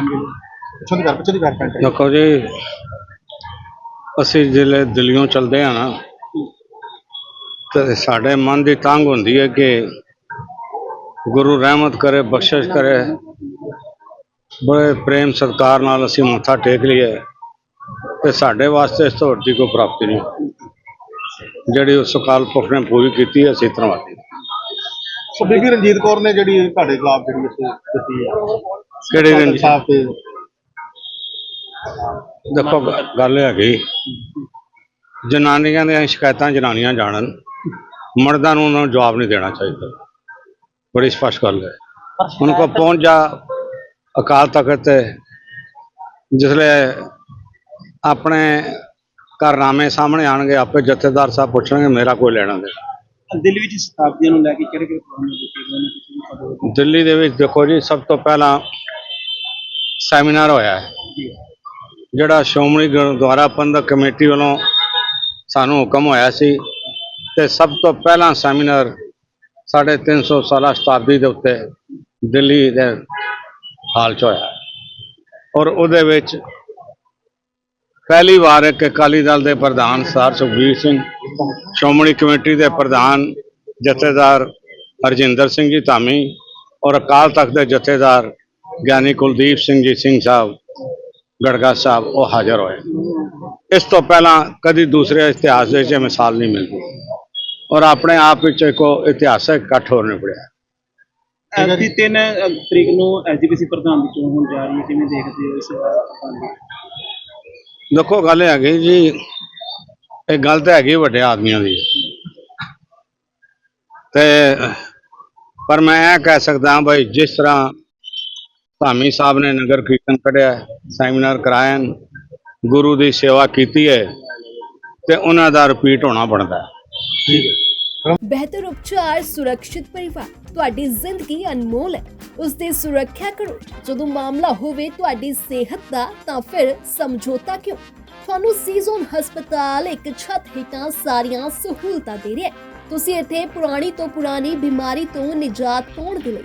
ਪਿੱਛੋਂ ਦੀ ਕਰ ਪਿੱਛੋਂ ਦੀ ਕਰ। ਪੈਂਟ ਦੇਖੋ ਜੀ ਅਸੀਂ ਜ਼ਿਲ੍ਹੇ ਦਿੱਲੀੋਂ ਚਲਦੇ ਆ ਨਾ ਤੇ ਸਾਡੇ ਮਨ ਦੀ ਤੰਗ ਹੁੰਦੀ ਹੈ ਕਿ ਗੁਰੂ ਰਹਿਮਤ ਕਰੇ ਬਖਸ਼ਿਸ਼ ਕਰੇ। ਬੜੇ ਪ੍ਰੇਮ ਸਤਿਕਾਰ ਨਾਲ ਅਸੀਂ ਮੱਥਾ ਟੇਕ ਲਈਏ ਤੇ ਸਾਡੇ ਵਾਸਤੇ ਇਸ ਤੋਂ ਵੱਡੀ ਕੋਈ ਪ੍ਰਾਪਤੀ ਨਹੀਂ। ਜਿਹੜੀ ਉਸ ਅਕਾਲ ਪੁਰਖ ਨੇ ਪੂਰੀ ਕੀਤੀ ਹੈ ਅਸੀਂ ਧੰਨਵਾਦੀ ਸੋ ਬੀਬੀ ਰਣਜੀਤ ਕੌਰ ਨੇ ਜਿਹੜੀ ਤੁਹਾਡੇ ਖਿਲਾਫ ਜਿਹੜੀ ਦਿੱਤੀ ਹੈ। ਕਿਹੜੀ ਰਣਜੀਤ? ਸਾਹਿਬ ਤੇ ਦੇਖੋ ਗ- ਗੱਲ ਹੈਗੀ ਜਨਾਨੀਆਂ ਦੀਆਂ ਸ਼ਿਕਾਇਤਾਂ ਜਨਾਨੀਆਂ ਜਾਣਨ ਮਰਦਾਂ ਨੂੰ ਉਹਨਾਂ ਨੂੰ ਜਵਾਬ ਨਹੀਂ ਦੇਣਾ ਚਾਹੀਦਾ। ਬੜੀ ਸਪਸ਼ਟ ਗੱਲ ਹੈ। ਉਹਨਾਂ ਕੋ ਪਹੁੰਚ ਜਾ ਅਕਾਲ ਤਖਤ ਤੇ ਜਿਸਲੇ ਆਪਣੇ ਕਾਰਨਾਮੇ ਸਾਹਮਣੇ ਆਣਗੇ ਆਪੇ ਜਥੇਦਾਰ ਸਾਹਿਬ ਪੁੱਛਣਗੇ ਮੇਰਾ ਕੋਈ ਲੈਣਾ ਦੇਣਾ। ਦਿੱਲੀ ਵਿੱਚ ਸ਼ਤਾਬਦੀਆਂ ਨੂੰ ਲੈ ਕੇ ਕਿਹੜੇ ਕਿਹੜੇ ਪ੍ਰੋਗਰਾਮ ਦਿੱਤੇ ਗਏ ਨੇ? ਤੁਸੀਂ ਵੀ ਸਾਡੇ ਕੋਲ ਦਿੱਲੀ ਦੇ ਵਿੱਚ ਦੇਖੋ ਜੀ ਸਭ ਤੋਂ ਪਹਿਲਾਂ ਸੈਮੀਨਾਰ ਹੋਇਆ ਹੈ। ਜਿਹੜਾ ਸ਼੍ਰੋਮਣੀ ਗੁਰਦੁਆਰਾ ਪ੍ਰਬੰਧਕ ਕਮੇਟੀ ਵੱਲੋਂ ਸਾਨੂੰ ਹੁਕਮ ਹੋਇਆ ਸੀ ਤੇ ਸਭ ਤੋਂ ਪਹਿਲਾਂ ਸੈਮੀਨਾਰ ਸਾਢੇ ਤਿੰਨ ਸੌ ਸਾਲਾ ਸ਼ਤਾਬਦੀ ਦੇ ਉੱਤੇ ਦਿੱਲੀ ਦੇ ਹਾਲ 'ਚ ਹੋਇਆ। ਔਰ ਉਹਦੇ ਵਿੱਚ ਪਹਿਲੀ ਵਾਰ ਇੱਕ ਅਕਾਲੀ ਦਲ ਦੇ ਪ੍ਰਧਾਨ ਸਰ ਸੁਖਬੀਰ ਸਿੰਘ, ਸ਼੍ਰੋਮਣੀ ਕਮੇਟੀ ਦੇ ਪ੍ਰਧਾਨ ਜਥੇਦਾਰ ਹਰਜਿੰਦਰ ਸਿੰਘ ਜੀ ਧਾਮੀ ਔਰ ਅਕਾਲ ਤਖਤ ਦੇ ਜਥੇਦਾਰ ਗਿਆਨੀ ਕੁਲਦੀਪ ਸਿੰਘ ਜੀ ਸਿੰਘ ਸਾਹਿਬ ਗੜਗਾ ਸਾਹਿਬ ਉਹ ਹਾਜ਼ਰ ਹੋਏ। ਇਸ ਤੋਂ ਪਹਿਲਾਂ ਕਦੀ ਦੂਸਰੇ ਇਤਿਹਾਸ ਦੇ ਵਿੱਚ ਮਿਸਾਲ ਨਹੀਂ ਮਿਲਦੀ। ਔਰ ਆਪਣੇ ਆਪ ਵਿੱਚ ਇੱਕ ਇਤਿਹਾਸਕ ਇਕੱਠ ਨਿਬੜਿਆ। ਐਤਕੀ ਤਿੰਨ ਅ, ਤਰੀਕ ਨੂੰ ਐਜੀਪੀਸੀ ਪ੍ਰਧਾਨ ਦੀ ਚੋਣ ਹੋਣ ਜਾ ਰਹੀ ਹੈ ਕਿਵੇਂ ਦੇਖਦੇ ਹੋ ਇਸ ਦੀ? ਦੇਖੋ ਗੱਲ ਹੈਗੀ ਜੀ ਇਹ ਗੱਲ ਤਾਂ ਹੈਗੀ ਵੱਡੇ ਆਦਮੀਆਂ ਦੀ। ਤੇ ਪਰ ਮੈਂ ਇਹ ਕਹਿ ਸਕਦਾ ਹਾਂ ਭਾਈ ਜਿਸ ਤਰ੍ਹਾਂ ਧਾਮੀ ਸਾਹਿਬ ਨੇ ਨਗਰ ਕੀਰਤਨ ਕੱਢਿਆ ਸੈਮੀਨਾਰ ਕਰਾਇਆ ਗੁਰੂ ਦੀ ਸੇਵਾ ਕੀਤੀ ਹੈ ਤੇ ਉਹਨਾਂ ਦਾ ਰਿਪੀਟ ਹੋਣਾ ਬਣਦਾ ਹੈ। ਬਿਹਤਰ ਉਪਚਾਰ ਸੁਰੱਖਿਅਤ ਪਰਿਵਾਰ ਤੁਹਾਡੀ ਜ਼ਿੰਦਗੀ ਅਨਮੋਲ ਹੈ। ਉਸ ਦੀ ਸੁਰੱਖਿਆ ਕਰੋ। ਜਦੋਂ ਮਾਮਲਾ ਹੋਵੇ ਤੁਹਾਡੀ ਸਿਹਤ ਦਾ ਤਾਂ ਫਿਰ ਸਮਝੌਤਾ ਕਿਉਂ? ਤੁਹਾਨੂੰ ਸੀਜ਼ਨ ਹਸਪਤਾਲ ਇੱਕ ਛੱਤ ਹੇਠਾਂ ਸਾਰੀਆਂ ਸਹੂਲਤਾਂ ਦੇ ਰਿਹਾ ਹੈ। ਤੁਸੀਂ ਇੱਥੇ ਪੁਰਾਣੀ ਤੋਂ ਪੁਰਾਣੀ ਬਿਮਾਰੀ ਤੋਂ ਨਿਜਾਤ ਪਾਉਣ ਦੇ ਲਈ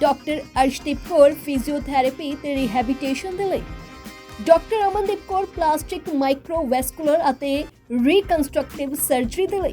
ਡਾਕਟਰ ਅਰਸ਼ਦੀਪ ਕੌਰ ਫਿਜ਼ੀਓਥੈਰੇਪੀ ਤੇ ਰਿਹੈਬਿਲਿਟੇਸ਼ਨ ਦੇ ਲਈ। Doctor Amandeep Kaur plastic microvascular ਅਤੇ ਰੀਕਨਸਟਰਕਟਿਵ ਸਰਜਰੀ ਦੇ ਲਈ।